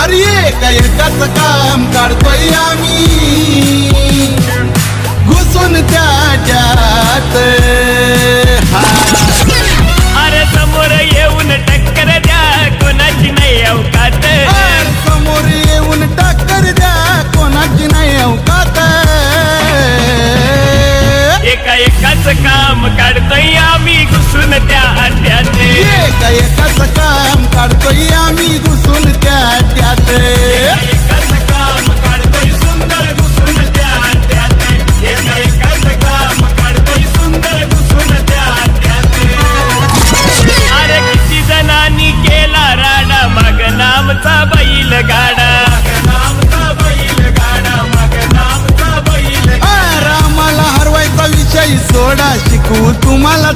अरे एका एकाच काम काढतोय आम्ही. घुसून त्याच्यात. हा. अरे समोर येऊन टक्कर द्या कोणाची नाही अवकात. समोर येऊन टक्कर द्या कोणाची नाही अवकात. एका एकाच काम काढतोय आम्ही घुसून त्या अड्ड्यात एका एकाच काम काढतोय आम्ही घुसून त्याच्यात सोडा शिकवू तुम्हाला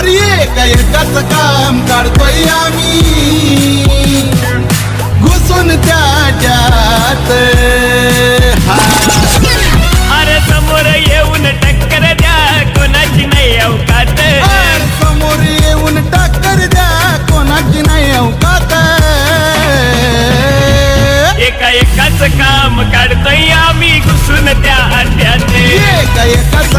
अरे एका एकाच काम काढतोय आम्ही. घुसून त्याच्यात. अरे समोर येऊन टक्कर द्या कोणाची नाही अवकात. समोर येऊन टक्कर द्या कोणाची नाही अवकात. एका एकाच काम काढतोय आम्ही घुसून त्या अड्ड्यात एका एकाच